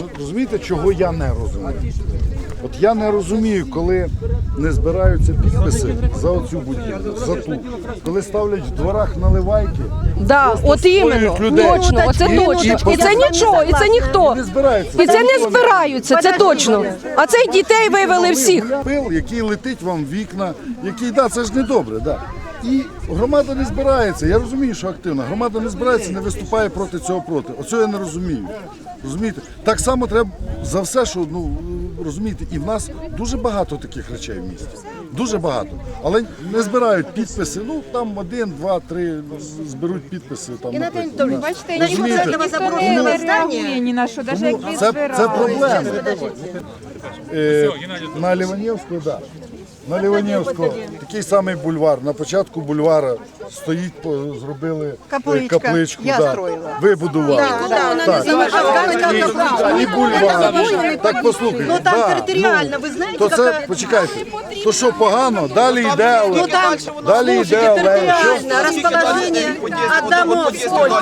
Ну, розумієте, чого я не розумію? От я не розумію, коли не збираються підписи за оцю будівлю, за ту. Коли ставлять в дворах наливайки, Да, от іменно, людей. точно, оце І- точно. і- І це нічого, і це ніхто. і не збираються. І це не збираються, це точно. А цих дітей вивели всіх. Пил, який летить вам в вікна, який, да, це ж не добре, да. І громада не збирається. Я розумію, що активна. Громада не збирається, не виступає проти цього проти. Оцього я не розумію. Розумієте? Так само треба за все, що ну розумієте, і в нас дуже багато таких речей в місті. Дуже багато. Але не збирають підписи. Ну там один, два, три зберуть підписи. Там, наприклад, да. Бачите, Розумієте? ніхто не реагує ні на що, навіть як Тому це, це проблема. Е, на Ліванівську, да. На Ліванівську такий самий бульвар. На початку бульвара стоїть, зробили е, Капличка. капличку. Я да. строїла. Вибудували. Так. І, і бульвар. Так послухайте. Ну там да, територіально, ви знаєте, То це, яка- почекайте, то що погано, далі йде, Ну там, далі йде, але що? территориально, расположение от домов сколько?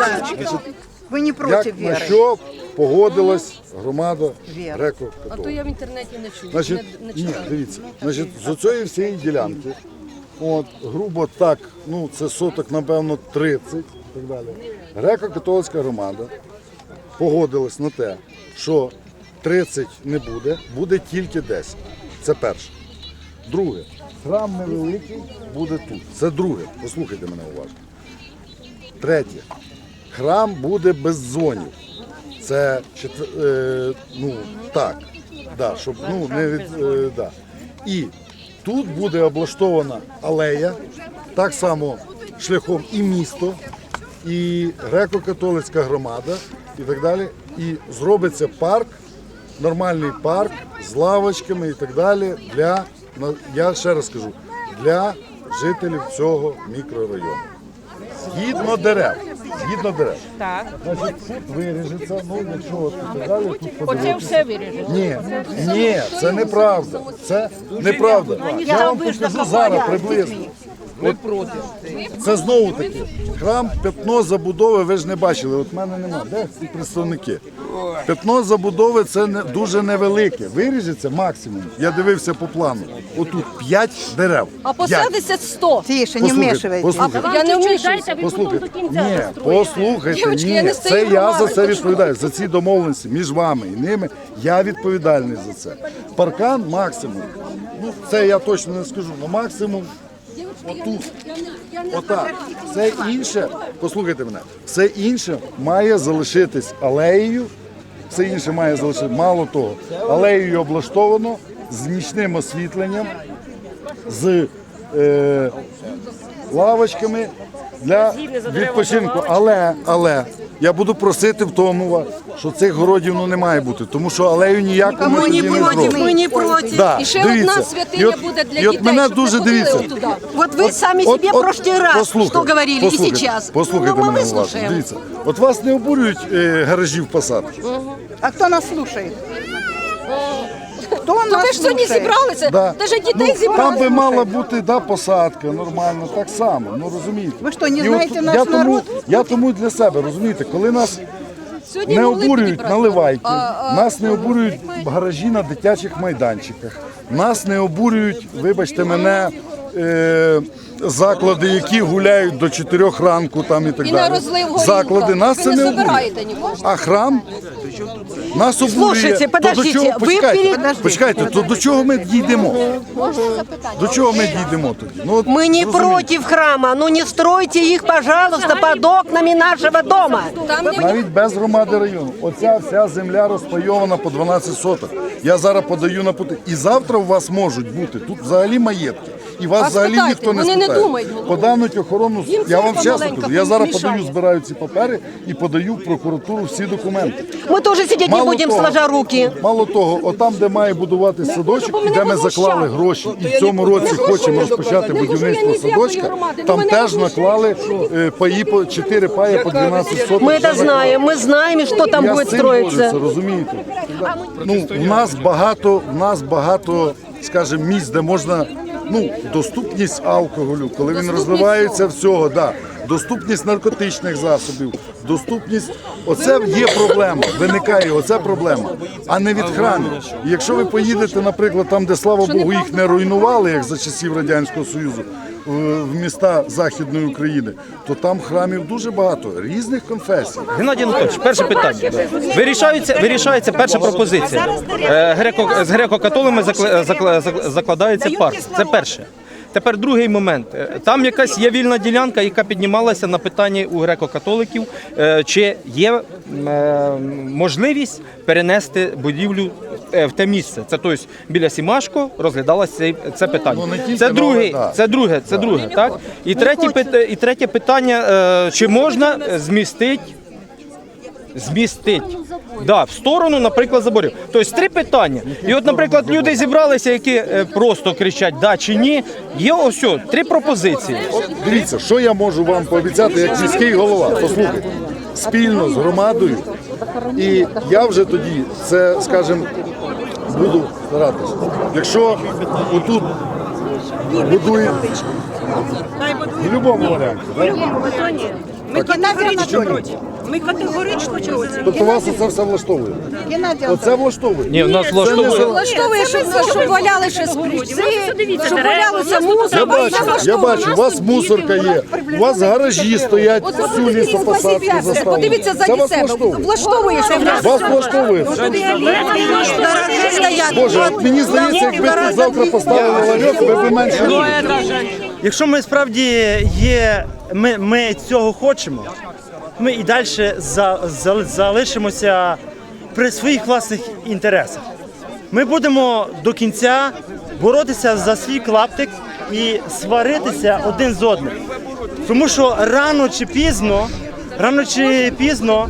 Вы не против Як на Веры? що погодилась громада греко А то я в інтернеті не чую. Значить, не, не ні, дивіться, значить, з цієї всієї ділянки, от, грубо так, ну це соток, напевно, 30 і так далі. Греко-католицька громада погодилась на те, що 30 не буде, буде тільки 10. Це перше. Друге, храм невеликий буде тут. Це друге. Послухайте мене уважно. Третє. Храм буде без дзвонів. Це е, ну так, да, щоб ну не від е, да. І тут буде облаштована алея, так само шляхом і місто, і греко-католицька громада, і так далі. І зробиться парк, нормальний парк з лавочками і так далі для я ще раз кажу, для жителів цього мікрорайону. Згідно дерев. Згідно дерев. Так. Значить, тут виріжеться, ну якщо от так далі, тут Оце подивитися. все виріжеться. Ні, ні, це неправда. Це неправда. Я вам покажу зараз приблизно. От Це знову таки. Храм п'ятно забудови, ви ж не бачили. От мене немає. Де ці представники? П'ятно забудови це не дуже невелике. Виріжеться максимум. Я дивився по плану. Отут 5 дерев. А посадиться 100. Тише, не Послухайте, послухайте. Я не вмішуюся. Послухайте, ні, послухайте, я ні, не стою це я за це відповідаю. За ці домовленості між вами і ними я відповідальний за це. Паркан максимум. Ну це я точно не скажу, але максимум отут. Отак. Все інше, послухайте мене, все інше має залишитись алеєю. Все інше має залишитись. Мало того, алеєю облаштовано з нічним освітленням, з е, лавочками для відпочинку. Але, але я буду просити в тому, вас, що цих городів ну, не має бути, тому що алею ніяку ми Мы тоді не не против, зробимо. мы не против. Да, І ще дивіться. одна І святиня от- буде для і от дітей, мене щоб дуже не ходили дивіться. отуди. Вот вы сами От- себе от- в прошлый раз послухайте, что говорили и послухайте, сейчас. Послухайте ну, мы мене уважно. выслушаем. Дивіться, от вас не обурюють е, гаражі в посадці? А кто нас слушает? Кто То ви ж сьогодні слушает? зібралися, Да. навіть дітей Ну, там би мала бути да, посадка нормально, так само. Ну розумієте. Ви що, не І от знаєте наш я тому, народ? я тому для себе розумієте, коли нас Сьогодні не могли обурюють підібрати. наливайки, А, а, нас не обурюють гаражі на дитячих майданчиках, нас не обурюють, вибачте мене. Е, заклади, які гуляють до 4 ранку, там і так І на далі. розлив горілка. Заклади нас Ви це не не обурює. забираєте нікого. А храм нас обурює. Слушайте, То до подождите, чого- ви почекайте, перед- почекайте, то до чого ми дійдемо? До чого ми дійдемо тоді? Ну, от, Мы не розумієте, против храма, но не стройте их, пожалуйста, под окнами нашего дома. Там не Навіть без громади району. Оця вся земля розпайована по 12 соток. Я зараз подаю на пути. І завтра у вас можуть бути тут взагалі маєтки І вас А взагалі спитайте, ніхто не вони не спитає. думають, головне. Подануть охорону. Їм Я вам церква чесно маленька кажу, я зараз мішає. подаю, збираю ці папери і подаю в прокуратуру всі документи. Мы тоже сидеть не будем, сложа руки. Мало того, отам, де має будуватись садочок, і де ми заклали гроші, і в цьому році хочемо розпочати будівництво садочка, там теж наклали е, паї по 4 паї по 12 соток. Мы это Вже знаем, мы знаем, что там я будет з цим строиться. борюся, розумієте? Ну, в нас багато, в нас багато, скажімо, місць, де можна, ну, доступність алкоголю, коли він розвивається розливається всього, да. доступність наркотичних засобів, доступність. Оце є проблема. Виникає оце проблема, а не від храмів. І якщо ви поїдете, наприклад, там, де слава Богу, їх не руйнували, як за часів Радянського Союзу, в міста Західної України, то там храмів дуже багато різних конфесій. Геннадій Анатольович, перше питання. Вирішається, вирішається перша пропозиція. Е, Греко, з закла- закладається парк. Це перше. Тепер другий момент. Е, Там якась є вільна ділянка, яка піднімалася на питанні у греко-католиків, е, чи є е, можливість перенести будівлю в те місце. Це тобто біля Сімашко розглядалося це, питання. Ну, Це друге, це друге, це друге, так? І третє, і третє питання, чи можна змістити змістить да, в сторону, наприклад, заборів. Тобто три питання. І от, наприклад, люди зібралися, які е, просто кричать да чи ні. Є ось три пропозиції. От дивіться, що я можу вам пообіцяти як міський голова. Послухайте, спільно з громадою. І я вже тоді це, скажімо, буду старатися. Якщо отут будують в будь-якому варіанті? Ми категорично проти. Ми категорично проти. тобто вас оце все влаштовує. Оце влаштовує. Ні, в нас влаштовує. не Влаштовує, щоб, щоб валяли ще спричці, щоб валялося мусор. Я бачу, я бачу, у вас мусорка є, у вас гаражі стоять, От всю подивіться лісопосадку себе, заставили. подивіться Це вас себе. влаштовує. Влаштовує, що в нас. Вас влаштовує. Боже, от мені здається, якби тут завтра поставили ларьок, ви б менше робили. Якщо ми справді є, ми, ми цього хочемо, ми і далі за, за, залишимося при своїх власних інтересах. Ми будемо до кінця боротися за свій клаптик і сваритися один з одним. Тому що рано чи пізно, рано чи пізно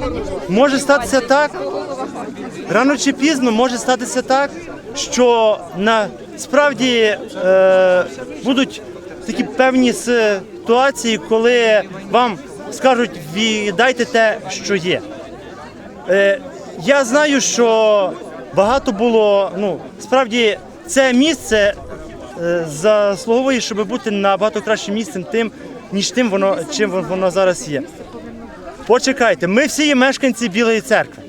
може статися так, рано чи пізно може статися так, що насправді е, будуть такі певні ситуації, коли вам скажуть віддайте те, що є. Е, я знаю, що багато було. Ну, справді, це місце е, заслуговує, щоб бути набагато кращим місцем тим, ніж тим воно, чим воно зараз є. Почекайте, ми всі є мешканці Білої церкви.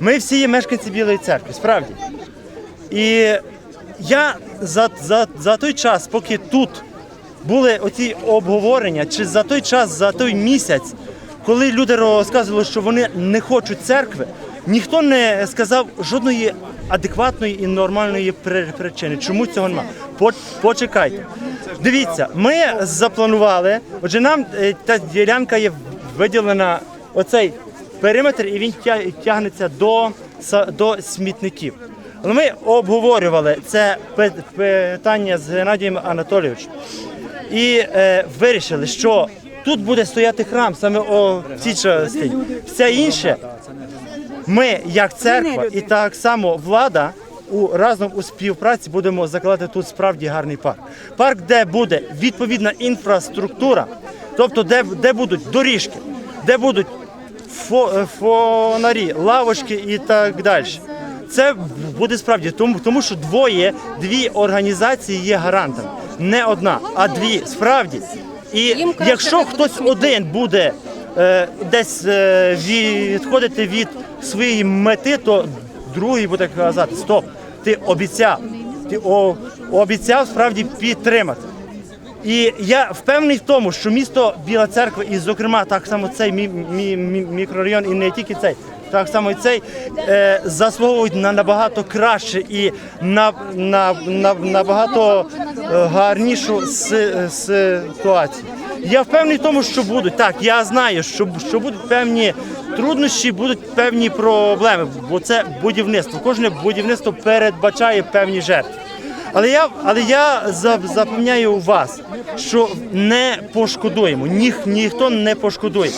Ми всі є мешканці Білої церкви, справді. І я за, за, за той час, поки тут були оці обговорення, чи за той час, за той місяць, коли люди розказували, що вони не хочуть церкви, ніхто не сказав жодної адекватної і нормальної причини. Чому цього немає? По- Почекайте. Дивіться, ми запланували, отже, нам е, та ділянка є виділена оцей периметр, і він тя- тягнеться до, до смітників. Але ми обговорювали це пи- питання з Геннадієм Анатолійовичем і е, вирішили, що тут буде стояти храм саме о цій частині. Все інше ми, як церква, і так само влада. У разом у співпраці будемо закладати тут справді гарний парк. Парк, де буде відповідна інфраструктура, тобто де, де будуть доріжки, де будуть фо, е, фонарі, лавочки і так далі. Це буде справді, тому, тому що двоє, дві організації є гарантами. Не одна, а дві. Справді. І якщо хтось один буде е, десь е, відходити від своєї мети, то другий буде казати: Стоп, ти обіцяв, ти о, обіцяв справді підтримати. І я впевнений в тому, що місто Біла Церква, і, зокрема, так само цей мі- мі- мі- мікрорайон, і не тільки цей, так само і цей, е, заслуговують на набагато краще і на, на, на набагато е, гарнішу си- ситуацію. Я впевнений в тому, що будуть. Так, я знаю, що, що будуть певні труднощі, будуть певні проблеми, бо це будівництво. Кожне будівництво передбачає певні жертви. Але я, але я запевняю вас, що не пошкодуємо, Ніх, ніхто не пошкодує.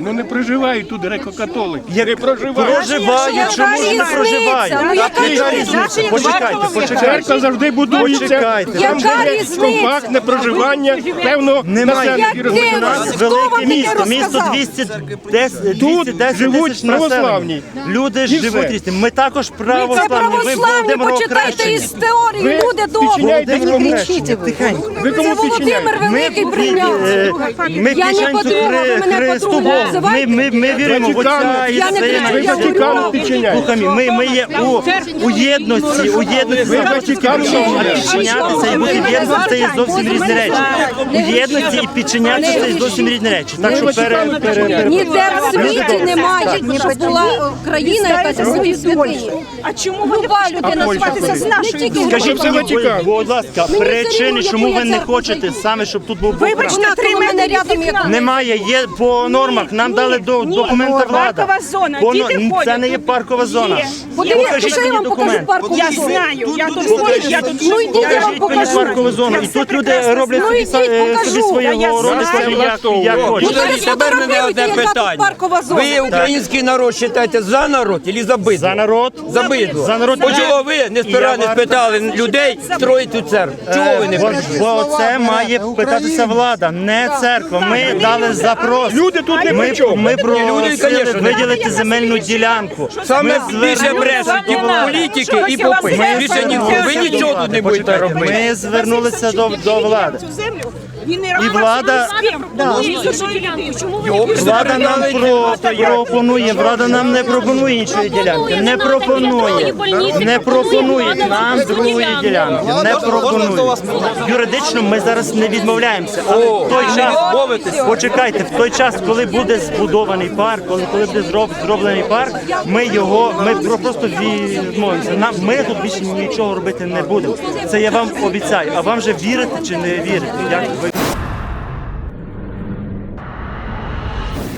Ну не проживають тут греко-католики. Як Не проживають. проживають, чому ж не проживають? Ну, яка різниця? різниця? Почекайте, почекайте. Церква завжди будується. Почекайте. Там Яка же є різниця? компактне проживання певного Немає. населення Як. У нас Хто вам велике таке місто, місто розказав? 210, Тут 210 живуть тисяч населення. православні. Люди І живуть все. різні. Ми також Це православні. Ви православні, Володимир почитайте Охрещені. із теорії, Ви люди добрі. підчиняєтесь Володимир кому? Охрещені. Тихенько. Ви Це кому Володимир? Великий прийняв. е, Ми Я не підчиняємося подруга, ви Хри- мене Христу подруга Богу. Ми, ми, ми віримо в Отця і Я не Сина кричу, і я Ви Святого Духа. Ми, ми є у, у єдності, у єдності Ви Ватикану а підчинятися і бути в єдності це є зовсім різні речі. У єдності і підчинятися це є зовсім різні речі. Так що пере, пере, пере, Ніде в світі немає, щоб була країна якась у своїй святині. А чому ви не Люба людина називатися з нашої тільки? Скажіть Це мені, Ватикан. будь ласка, Мені причини, все рівно, чому яку ви я не церкву хочете саме, щоб тут був Бог? Вибачте, три мене рядом. Немає, є по нормах. Нам дали до документи влада. паркова зона, По діти ходять, Це не є паркова зона. є. Подивіться, Покажіть що я мені вам покажу документ. паркову Я зону. знаю, я тут ходжу, я тут Ну йдіть, я вам Покажіть мені покажу. паркову зону. Я І все тут люди прекрасно роблять знаю. собі, Ну, йдіть, са- покажу. собі свої я городи, знаю. собі як, як Ну, хочуть. Подивіться, тепер мене одне яка тут питання. паркова зона. Ви український народ вважаєте за народ чи за бидло? За народ. За бидло. За народ. От чого ви не спира не Я спитали людей строїть цю церкву? Чого ви не Бо, прийшли? бо це має питатися влада, не церква. Ми дали запрос. Люди тут не Ми, при чому. ми люди, просили виділити земельну ділянку. Саме Ми більше брешуть і політики, і попи. Більше ніхто. Ви нічого тут не будете робити. Ми звернулися до, до влади. Він не І влада- Влада нам про, пропонує, влада нам не пропонує іншої ділянки. Не пропонує. Не пропонує нам другої ділянки. Не пропонує. Юридично ми зараз не відмовляємося. Але в той час, почекайте, в той час, коли буде збудований парк, коли, коли буде зроб, зроблений парк, ми його, ми про- просто відмовимося. Нам, ми тут більше нічого робити не будемо. Це я вам обіцяю. А вам же вірити чи не вірити? Як ви